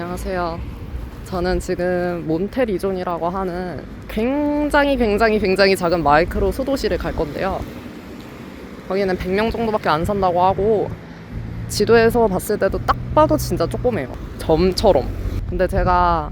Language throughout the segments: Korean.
안녕하세요. 저는 지금 몬테리존이라고 하는 굉장히 굉장히 굉장히 작은 마이크로 소도시를 갈 건데요. 거기는 100명 정도밖에 안 산다고 하고 지도에서 봤을 때도 딱 봐도 진짜 조그매요. 점처럼. 근데 제가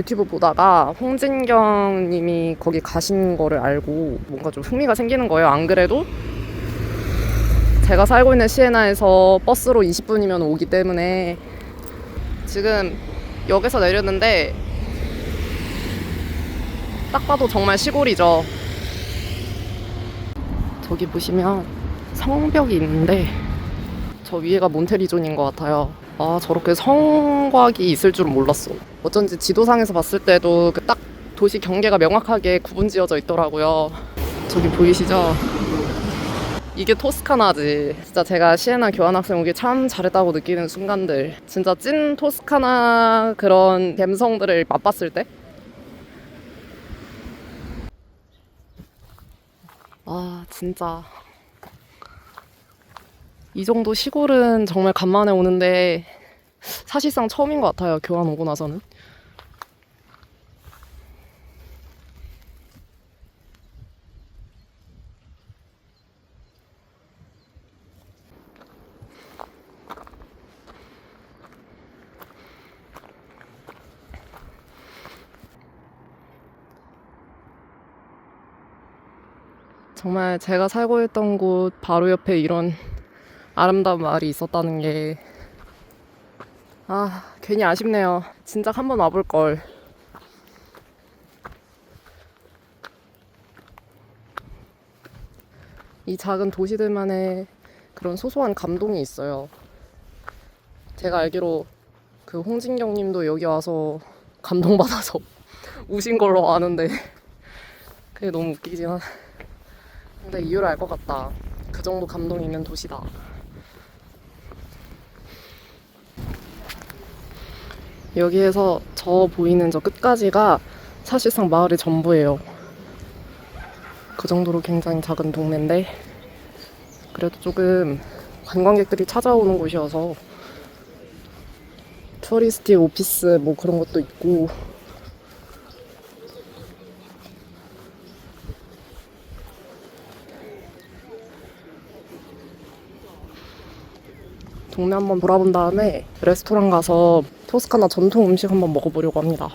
유튜브 보다가 홍진경 님이 거기 가신 거를 알고 뭔가 좀 흥미가 생기는 거예요. 안 그래도 제가 살고 있는 시에나에서 버스로 20분이면 오기 때문에 지금 역에서 내렸는데 딱 봐도 정말 시골이죠. 저기 보시면 성벽이 있는데 저 위에가 몬테리존인 것 같아요. 아 저렇게 성곽이 있을 줄은 몰랐어. 어쩐지 지도상에서 봤을 때도 그 딱 도시 경계가 명확하게 구분지어져 있더라고요. 저기 보이시죠? 이게 토스카나지. 진짜 제가 시에나 교환학생 오기 참 잘했다고 느끼는 순간들. 진짜 찐 토스카나 그런 감성들을 맛봤을 때. 아, 진짜. 이 정도 시골은 정말 간만에 오는데 사실상 처음인 것 같아요. 교환 오고 나서는. 정말 제가 살고 있던 곳 바로 옆에 이런 아름다운 마을이 있었다는 게, 아, 괜히 아쉽네요. 진작 한번 와볼 걸. 이 작은 도시들만의 그런 소소한 감동이 있어요. 제가 알기로 그 홍진경 님도 여기 와서 감동받아서 우신 걸로 아는데, 그게 너무 하네. 근데 이유를 알 것 같다. 그 정도 감동이 있는 도시다. 여기에서 저 보이는 저 끝까지가 사실상 마을의 전부예요. 그 정도로 굉장히 작은 동네인데 그래도 조금 관광객들이 찾아오는 곳이어서 투어리스틱 오피스 뭐 그런 것도 있고 동네 한번 돌아본 다음에 레스토랑 가서 토스카나 전통 음식 한번 먹어보려고 합니다.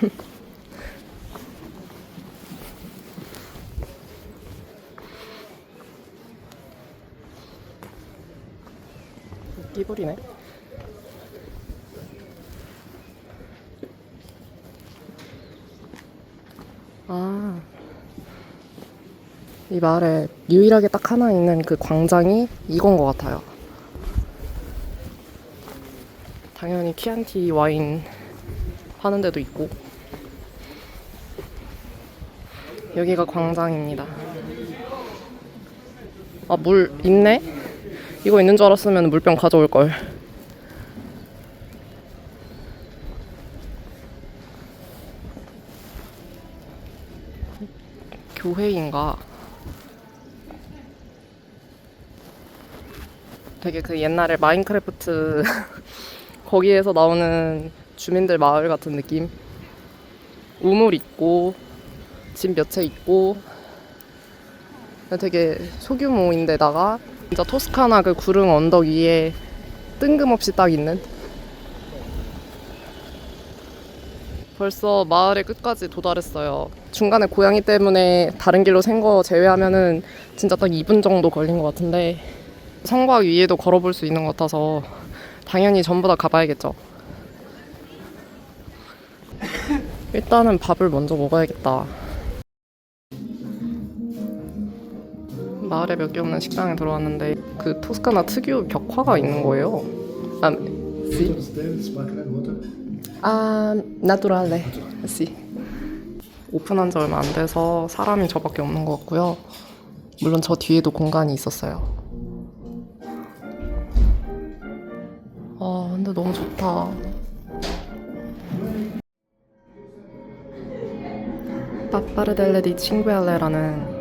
끼부리네. 아. 이 마을에 유일하게 딱 하나 있는 그 광장이 이건 것 같아요. 당연히 키안티 와인 파는 데도 있고. 여기가 광장입니다. 아, 물 있네? 이거 있는 줄 알았으면 물병 가져올 걸. 교회인가? 되게 그 옛날에 마인크래프트 거기에서 나오는 주민들 마을 같은 느낌. 우물 있고 집 몇 채 있고 되게 소규모인데다가 진짜 토스카나 그 구릉 언덕 위에 뜬금없이 딱 있는 벌써 마을의 끝까지 도달했어요. 중간에 고양이 때문에 다른 길로 샌 거 제외하면은 진짜 딱 2분 정도 걸린 것 같은데 성곽 위에도 걸어볼 수 있는 것 같아서 당연히 전부 다 가봐야겠죠. 일단은 밥을 먼저 먹어야겠다. 마을에 몇 개 없는 식당에 들어왔는데 그 토스카나 특유 벽화가 있는 거예요. 아, 네. 씨. 아, 나도랄레. 씨. 네. 오픈한 지 얼마 안 돼서 사람이 저밖에 없는 것 같고요. 물론 저 뒤에도 공간이 있었어요. 아, 근데 너무 좋다. 빠빠르델레디 친구알레라는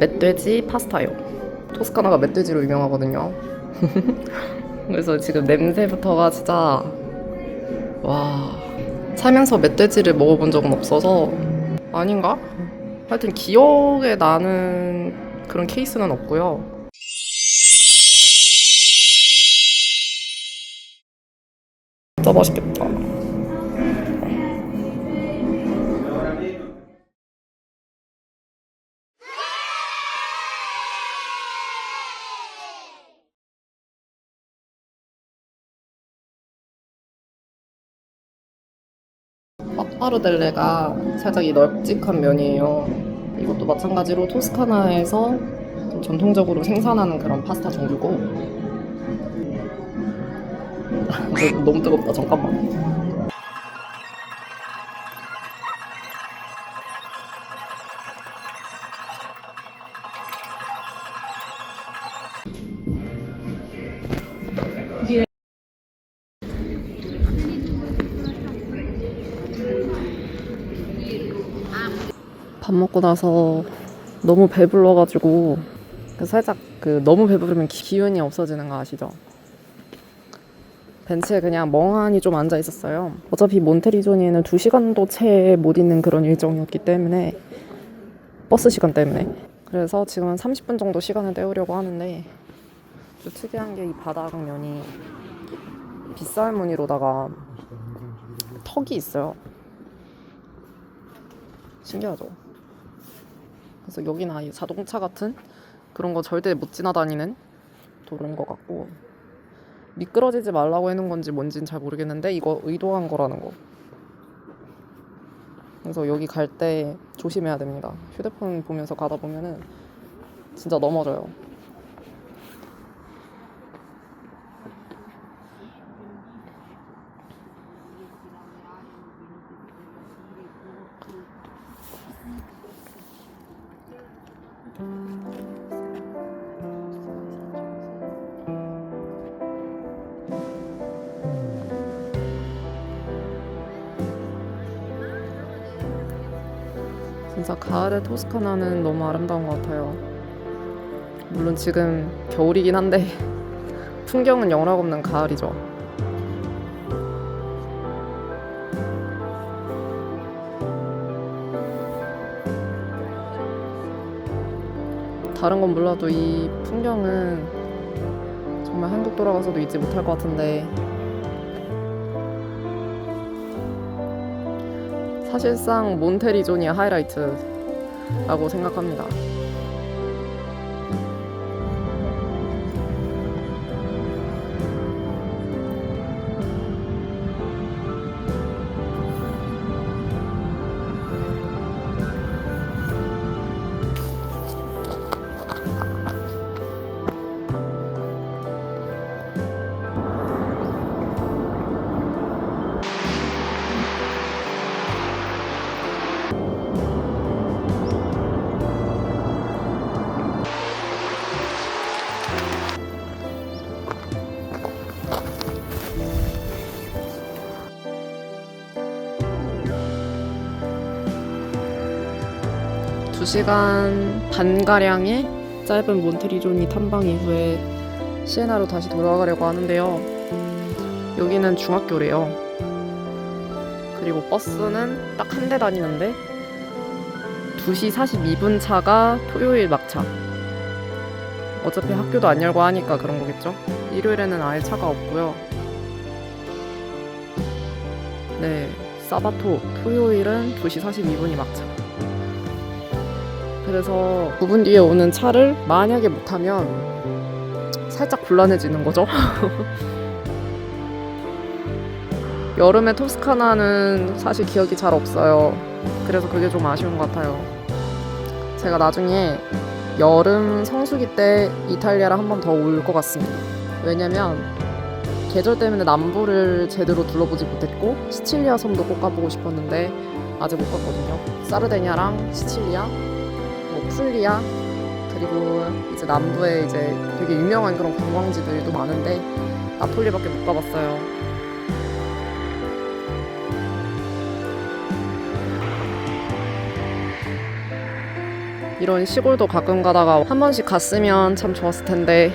멧돼지 파스타요. 토스카나가 멧돼지로 유명하거든요. 그래서 지금 냄새부터가 진짜 와 살면서 멧돼지를 먹어본 적은 없어서 아닌가? 하여튼 기억에 나는 그런 케이스는 없고요. 진짜 맛있겠다. 파파르델레가 살짝 이 널찍한 면이에요. 이것도 마찬가지로 토스카나에서 좀 전통적으로 생산하는 그런 파스타 종류고. 너무- 너무 뜨겁다. 잠깐만. 먹고 나서 너무 배불러가지고 그 살짝 그 너무 배부르면 기- 기운이 없어지는 거 아시죠? 벤치에 그냥 멍하니 좀 앉아 있었어요. 어차피 몬테리조니에는 2시간도 채 못 있는 그런 일정이었기 때문에 버스 시간 때문에 그래서 지금은 30분 정도 시간을 때우려고 하는데 좀 특이한 게 이 바닥면이 빗살 무늬로다가 턱이 있어요. 신기하죠? 그래서 여기는 아예 자동차 같은 그런 거 절대 못 지나다니는 도로인 것 같고 미끄러지지 말라고 해놓은 건지 뭔지는 잘 모르겠는데 이거 의도한 거라는 거. 그래서 여기 갈 때 조심해야 됩니다. 휴대폰 보면서 가다 보면은 진짜 넘어져요. 진짜 가을의 토스카나는 너무 아름다운 것 같아요. 물론 지금 겨울이긴 한데 풍경은 영락 없는 가을이죠. 다른 건 몰라도 이 풍경은 정말 한국 돌아가서도 잊지 못할 것 같은데 사실상 몬테리존이 하이라이트라고 생각합니다. 두시간 반가량의 짧은 몬테리존이 탐방 이후에 시에나로 다시 돌아가려고 하는데요. 여기는 중학교래요. 그리고 버스는 딱 한 대 다니는데 2시 42분 차가 토요일 막차. 어차피 학교도 안 열고 하니까 그런 거겠죠? 일요일에는 아예 차가 없고요. 네, 사바토 토요일은 2시 42분이 막차. 그래서 9분 뒤에 오는 차를 만약에 못 타면 살짝 곤란해지는 거죠. 여름에 토스카나는 사실 기억이 잘 없어요. 그래서 그게 좀 아쉬운 것 같아요. 제가 나중에 여름 성수기 때 이탈리아를 한 번 더 올 것 같습니다. 왜냐면 계절 때문에 남부를 제대로 둘러보지 못했고 시칠리아 섬도 꼭 가보고 싶었는데 아직 못 갔거든요. 사르데냐랑 시칠리아, 탑슬리아 그리고 이제 남부에 이제 되게 유명한 그런 관광지들도 많은데 나폴리밖에 못 가봤어요. 이런 시골도 가끔 가다가 한 번씩 갔으면 참 좋았을 텐데